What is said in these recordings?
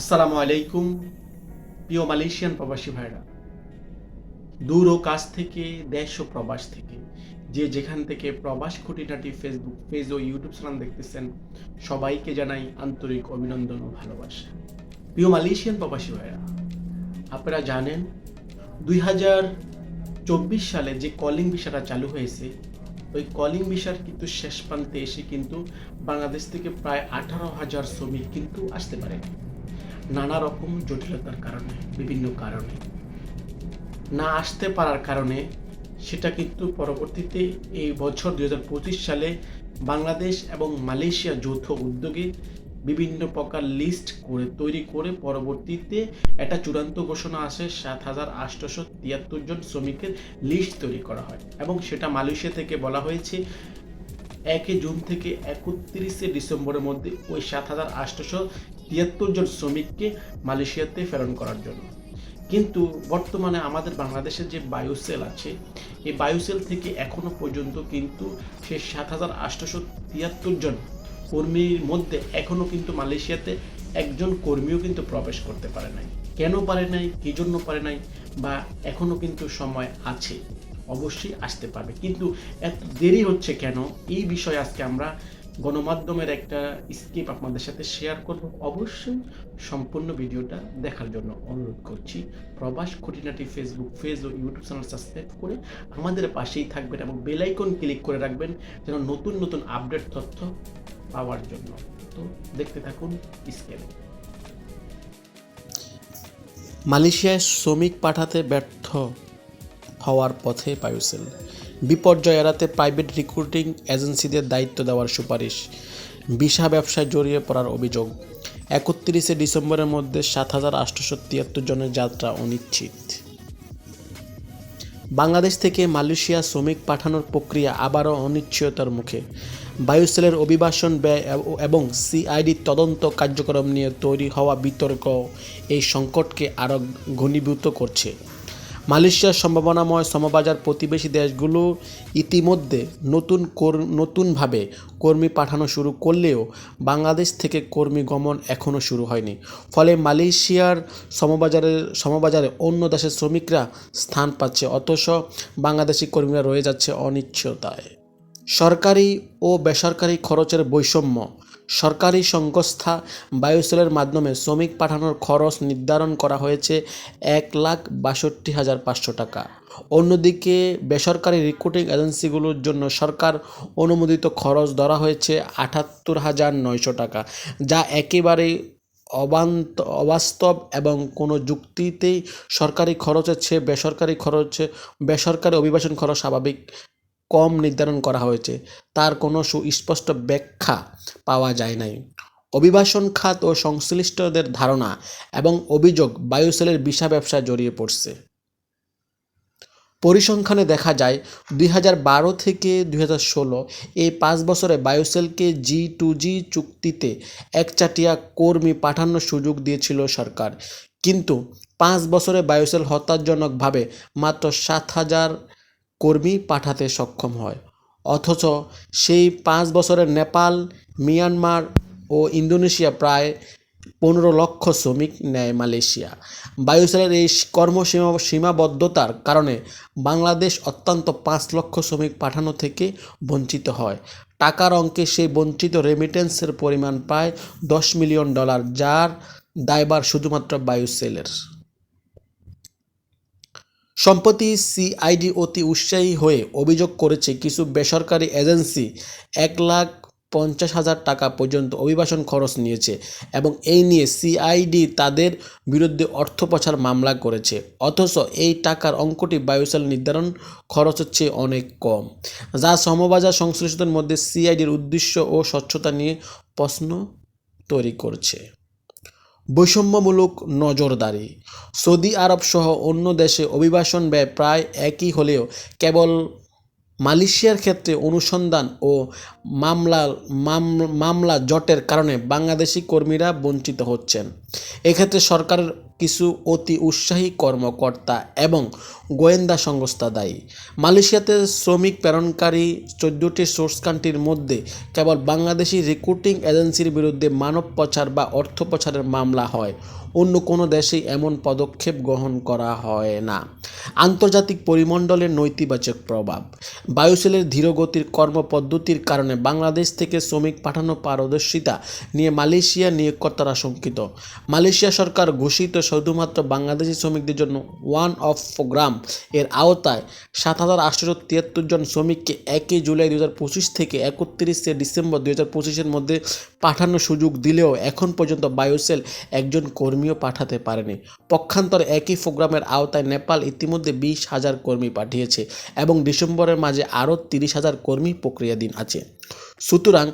আসসালামু আলাইকুম, প্রিয় মালয়েশিয়ান প্রবাসী ভাইরা। দূর ও কাছ থেকে, দেশ ও প্রবাস থেকে যে যেখান থেকে প্রবাস খুঁটিনাটি ফেসবুক পেজ ও ইউটিউব চ্যানেল দেখতেছেন, সবাইকে জানাই আন্তরিক অভিনন্দন ও ভালোবাসা। প্রিয় মালয়েশিয়ান প্রবাসী ভাইরা, আপনারা জানেন, দুই হাজার চব্বিশ সালে যে কলিং ভিসাটা চালু হয়েছে, ওই কলিং ভিসার কিন্তু শেষ প্রান্তে এসে কিন্তু বাংলাদেশ থেকে প্রায় আঠারো হাজার শ্রমিক কিন্তু আসতে পারে নানা রকম জটিলতার কারণে, বিভিন্ন কারণে। না আসতে পারার কারণে সেটা কিন্তু পরবর্তীতে এই বছর দুই সালে বাংলাদেশ এবং মালয়েশিয়া যৌথ উদ্যোগে বিভিন্ন প্রকার লিস্ট করে, তৈরি করে পরবর্তীতে একটা চূড়ান্ত ঘোষণা আসে, সাত হাজার আটশোশো তিয়াত্তর জন শ্রমিকের লিস্ট তৈরি করা হয়। এবং সেটা মালয়েশিয়া থেকে বলা হয়েছে, একে জুন থেকে একত্রিশে ডিসেম্বরের মধ্যে ওই সাত হাজার আটশোশো তিয়াত্তর জন শ্রমিককে মালয়েশিয়াতে প্রেরণ করার জন্য। কিন্তু বর্তমানে আমাদের বাংলাদেশের যে বায়ুসেল আছে, এই বায়োসেল থেকে এখনও পর্যন্ত কিন্তু সে সাত হাজার আটশোশো তিয়াত্তর জন কর্মীর মধ্যে এখনও কিন্তু মালয়েশিয়াতে একজন কর্মীও কিন্তু প্রবেশ করতে পারে নাই। কেন পারে নাই? কী জন্য পারে নাই? বা এখনও কিন্তু সময় আছে, অবশ্যই আসতে পারবে। কিন্তু এত দেরি হচ্ছে কেন? এই বিষয়ে আজকে আমরা গণমাধ্যমের একটা স্কিপ আপনাদের সাথে শেয়ার করব। অবশ্যই সম্পূর্ণ ভিডিওটা দেখার জন্য অনুরোধ করছি। প্রবাস খুঁটিনাটি ফেসবুক পেজ ও ইউটিউব চ্যানেল সাবস্ক্রাইব করে আমাদের পাশেই থাকবেন এবং বেল আইকন ক্লিক করে রাখবেন যেন নতুন নতুন আপডেট তথ্য পাওয়ার জন্য। তো দেখতে থাকুন স্কেল মালয়েশিয়ায় শ্রমিক পাঠাতে ব্যর্থ হওয়ার পথে বায়ুসেল বিপর্যয় এড়াতে প্রাইভেট রিক্রুটিং এজেন্সিদের দায়িত্ব দেওয়ার সুপারিশ। ভিসা ব্যবসায় জড়িয়ে পড়ার অভিযোগ। একত্রিশে ডিসেম্বরের মধ্যে সাত হাজার আটশোশো তিয়াত্তর জনের যাত্রা অনিশ্চিত। বাংলাদেশ থেকে মালয়েশিয়া শ্রমিক পাঠানোর প্রক্রিয়া আবারও অনিশ্চয়তার মুখে। বায়ুসেলের অভিবাসন ব্যয় এবং সিআইডি তদন্ত কার্যক্রম নিয়ে তৈরি হওয়া বিতর্ক এই সংকটকে আরও ঘনীভূত করছে। মালয়েশিয়ার সম্ভাবনাময় সমবাজার প্রতিবেশী দেশগুলো ইতিমধ্যে নতুন নতুনভাবে কর্মী পাঠানো শুরু করলেও বাংলাদেশ থেকে কর্মী গমন এখনও শুরু হয়নি। ফলে মালয়েশিয়ার সমবাজারের সমবাজারে অন্য দেশের শ্রমিকরা স্থান পাচ্ছে, অথচ বাংলাদেশি কর্মীরা রয়ে যাচ্ছে অনিশ্চয়তায় সরকারি ও বেসরকারি খরচের বৈষম্য সরকারি সংস্থা বায়ুসেলের মাধ্যমে শ্রমিক পাঠানোর খরচ নির্ধারণ করা হয়েছে এক লাখ বাষট্টি হাজার পাঁচশো টাকা। অন্যদিকে, বেসরকারি রিক্রুটিং এজেন্সিগুলোর জন্য সরকার অনুমোদিত খরচ ধরা হয়েছে আটাত্তর হাজার নয়শো টাকা, যা একেবারেই অবান্ত অবাস্তব এবং কোনো যুক্তিতেই সরকারি খরচের চেয়ে বেসরকারি খরচে বেসরকারি অভিবাসন খরচ স্বাভাবিক। কম নির্ধারণ করা হয়েছে। তার কোনো সুস্পষ্ট ব্যাখ্যা পাওয়া যায় নাই। অভিবাসন খাত ও সংশ্লিষ্টদের ধারণা এবং অভিযোগ বায়ুসেলের বিষা ব্যবসায় জড়িয়ে পড়ছে। পরিসংখ্যানে দেখা যায়, দুই থেকে দুই এই পাঁচ বছরে বায়ুসেলকে জি টু জি চুক্তিতে একচাটিয়া কর্মী পাঠানোর সুযোগ দিয়েছিল সরকার। কিন্তু পাঁচ বছরে বায়ুসেল হতাশজনকভাবে মাত্র সাত হাজার কর্মী পাঠাতে সক্ষম হয়। অথচ সেই পাঁচ বছরে নেপাল, মিয়ানমার ও ইন্দোনেশিয়া প্রায় পনেরো লক্ষ শ্রমিক নেয় মালয়েশিয়া। বায়ুসেলের এই কর্মসীমা, সীমাবদ্ধতার কারণে বাংলাদেশ অত্যন্ত পাঁচ লক্ষ শ্রমিক পাঠানো থেকে বঞ্চিত হয়। টাকার অঙ্কে সেই বঞ্চিত রেমিটেন্সের পরিমাণ প্রায় দশ মিলিয়ন ডলার, যার দায়ভার শুধুমাত্র বায়ুসেলের। সম্প্রতি সিআইডি অতি উৎসাহী হয়ে অভিযোগ করেছে কিছু বেসরকারি এজেন্সি এক লাখ পঞ্চাশ হাজার টাকা পর্যন্ত অভিবাসন খরচ নিয়েছে এবং এই নিয়ে সিআইডি তাদের বিরুদ্ধে অর্থ পাচার মামলা করেছে। অথচ এই টাকার অঙ্কটি বায়ুসেল নির্ধারণ খরচের চেয়ে অনেক কম। যা সমবাজার সংশ্লিষ্টদের মধ্যে সিআইডির উদ্দেশ্য ও স্বচ্ছতা নিয়ে প্রশ্ন তৈরি করছে। বৈষম্যমূলক নজরদারি। সৌদি আরব সহ অন্য দেশে অভিবাসন ব্যয় প্রায় একই হলেও কেবল মালয়েশিয়ার ক্ষেত্রে অনুসন্ধান ও মামলা মামলা জটের কারণে বাংলাদেশি কর্মীরা বঞ্চিত হচ্ছেন। এক্ষেত্রে সরকারের কিছু অতি উৎসাহী কর্মকর্তা এবং গোয়েন্দা সংস্থা দায়ী। মালয়েশিয়াতে শ্রমিক প্রেরণকারী চোদ্দোটি সোর্স কান্ট্রির মধ্যে কেবল বাংলাদেশি রিক্রুটিং এজেন্সির বিরুদ্ধে মানব পাচার বা অর্থ পাচারের মামলা হয়। অন্য কোনো দেশেই এমন পদক্ষেপ গ্রহণ করা হয় না। আন্তর্জাতিক পরিমণ্ডলের নৈতিবাচক প্রভাব। বায়ুসেলের ধীরগতির কর্মপদ্ধতির কারণে বাংলাদেশ থেকে শ্রমিক পাঠানো পারদর্শিতা নিয়ে মালয়েশিয়া নিয়োগকর্তারা শঙ্কিত। মালয়েশিয়া সরকার ঘোষিত শুধুমাত্র বাংলাদেশি শ্রমিকদের জন্য ওয়ান অফ প্রোগ্রাম এর আওতায় সাত হাজার আটশো তিয়াত্তর জন শ্রমিককে একই জুলাই দু হাজার পঁচিশ থেকে একত্রিশে ডিসেম্বর দু হাজার পঁচিশের মধ্যে পাঠানোর সুযোগ দিলেও এখন পর্যন্ত বায়োসেল একজন কর্মীও পাঠাতে পারেনি। পক্ষান্তরে একই প্রোগ্রামের আওতায় নেপাল ইতিমধ্যে বিশ হাজার কর্মী পাঠিয়েছে এবং ডিসেম্বরের মাঝে আরও তিরিশ হাজার কর্মী প্রক্রিয়াধীন আছে। সুতরাং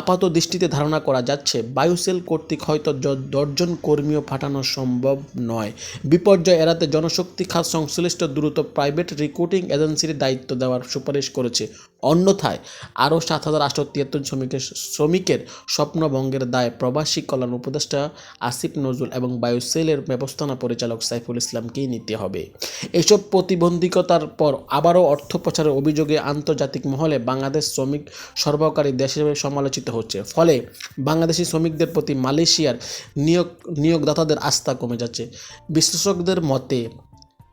আপাত দৃষ্টিতে ধারণা করা যাচ্ছে, বায়ুসেল কর্তৃক হয়তো দশজন কর্মীও পাঠানো সম্ভব নয়। বিপর্যয় এড়াতে জনশক্তি খাত সংশ্লিষ্ট দ্রুত প্রাইভেট রিক্রুটিং এজেন্সির দায়িত্ব দেওয়ার সুপারিশ করেছে। অন্যথায়, আরও সাত হাজার আটশো তিয়াত্তর শ্রমিকের শ্রমিকের স্বপ্নভঙ্গের দায় প্রবাসী কল্যাণ উপদেষ্টা আসিফ নজরুল এবং বায়ুসেলের ব্যবস্থাপনা পরিচালক সাইফুল ইসলামকেই নিতে হবে। এসব প্রতিবন্ধকতার পর আবারও অর্থ প্রচারের অভিযোগে আন্তর্জাতিক মহলে বাংলাদেশ শ্রমিক সরবরাহকারী দেশ হিসেবে সমালোচিত হচ্ছে। ফলে বাংলাদেশি শ্রমিকদের প্রতি মালয়েশিয়ার নিয়োগ নিয়োগদাতাদের আস্থা কমে যাচ্ছে। বিশ্লেষকদের মতে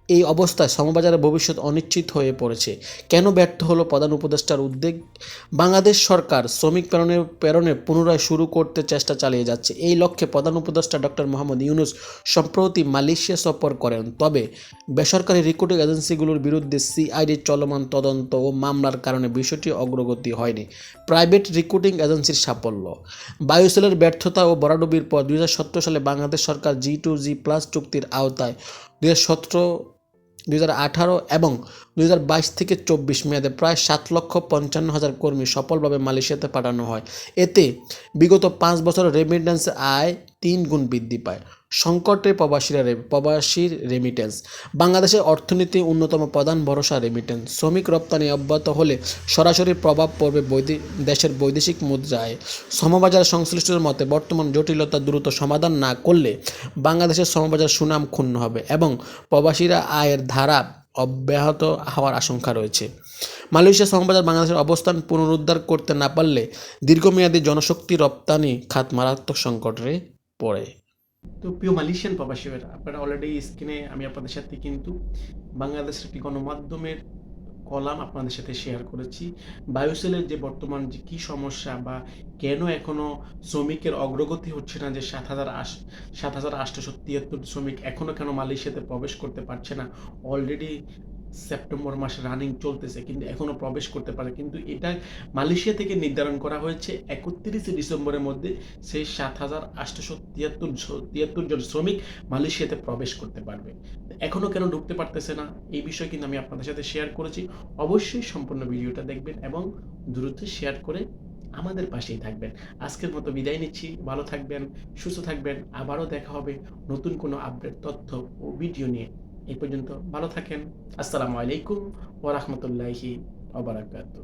এই অবস্থায় সমবাজারের ভবিষ্যৎ অনিশ্চিত হয়ে পড়েছে। কেন ব্যর্থ হলো প্রধান উপদেষ্টার উদ্যোগ বাংলাদেশ সরকার শ্রমিক প্রেরণের প্রেরণে পুনরায় শুরু করতে চেষ্টা চালিয়ে যাচ্ছে। এই লক্ষ্যে প্রধান উপদেষ্টা ডক্টর মোহাম্মদ ইউনুস সম্প্রতি মালয়েশিয়া সফর করেন। তবে বেসরকারি রিক্রুটিং এজেন্সিগুলোর বিরুদ্ধে সিআইডির চলমান তদন্ত ও মামলার কারণে বিষয়টি অগ্রগতি হয়নি। প্রাইভেট রিক্রুটিং এজেন্সির সাফল্য। বায়ুসেলের ব্যর্থতা ও বরাডুবির পর দু হাজার সতেরো সালে বাংলাদেশ সরকার জি টু জি প্লাস চুক্তির আওতায় দুই হাজার সতেরো দুই হাজার আঠারো এবং দুই হাজার বাইশ থেকে চব্বিশ মেয়াদে প্রায় সাত লক্ষ পঞ্চান্ন হাজার কর্মী সফলভাবে মালয়েশিয়াতে পাঠানো হয়। এতে বিগত পাঁচ বছর রেমিটেন্স আয় তিন গুণ বৃদ্ধি পায়। সংকটে প্রবাসীরা প্রবাসীর রেমিটেন্স বাংলাদেশের অর্থনীতি অন্যতম প্রধান ভরসা রেমিটেন্স শ্রমিক রপ্তানি অব্যাহত হলে সরাসরি প্রভাব পড়বে দেশের বৈদেশিক মুদ্রায়। সমবাজার সংশ্লিষ্টদের মতে বর্তমান জটিলতা দ্রুত সমাধান না করলে বাংলাদেশের সমবাজার সুনাম ক্ষুণ্ণ হবে এবং প্রবাসীরা আয়ের ধারা অব্যাহত হওয়ার আশঙ্কা রয়েছে। মালয়েশিয়া সমবাজার বাংলাদেশের অবস্থান পুনরুদ্ধার করতে না পারলে দীর্ঘমেয়াদী জনশক্তি রপ্তানি খাত মারাত্মক সংকটে পড়ে। তো প্রিয় মালিশিয়ান প্রবাসী আপনারা অলরেডি স্ক্রিনে আমি আপনাদের সাথে কিন্তু বাংলাদেশের একটি গণমাধ্যমের কলাম আপনাদের সাথে শেয়ার করেছি। বায়ুসেলের যে বর্তমান যে কী সমস্যা বা কেন এখনও শ্রমিকের অগ্রগতি হচ্ছে না যে সাত হাজার আশ সাত হাজার আটশোশো তিয়াত্তর শ্রমিক এখনও কেন মালয়েশিয়াতে প্রবেশ করতে পারছে না অলরেডি সেপ্টেম্বর মাস রানিং চলতেছে, কিন্তু এখনও প্রবেশ করতে পারে। কিন্তু এটা মালয়েশিয়া থেকে নির্ধারণ করা হয়েছে, একত্রিশে ডিসেম্বরের মধ্যে সেই সাত হাজার আটশোশো তিয়াত্তর তিয়াত্তর জন শ্রমিক মালয়েশিয়াতে প্রবেশ করতে পারবে। এখনও কেন ঢুকতে পারতেছে না, এই বিষয়ে কিন্তু আমি আপনাদের সাথে শেয়ার করেছি। অবশ্যই সম্পূর্ণ ভিডিওটা দেখবেন এবং দ্রুত শেয়ার করে আমাদের পাশেই থাকবেন। আজকের মতো বিদায় নিচ্ছি, ভালো থাকবেন, সুস্থ থাকবেন, আবারও দেখা হবে নতুন কোনো আপডেট তথ্য ও ভিডিও নিয়ে। এই পর্যন্ত ভালো থাকেন। আসসালামু আলাইকুম ওরহমতুল্লাহি ওবরাকাতু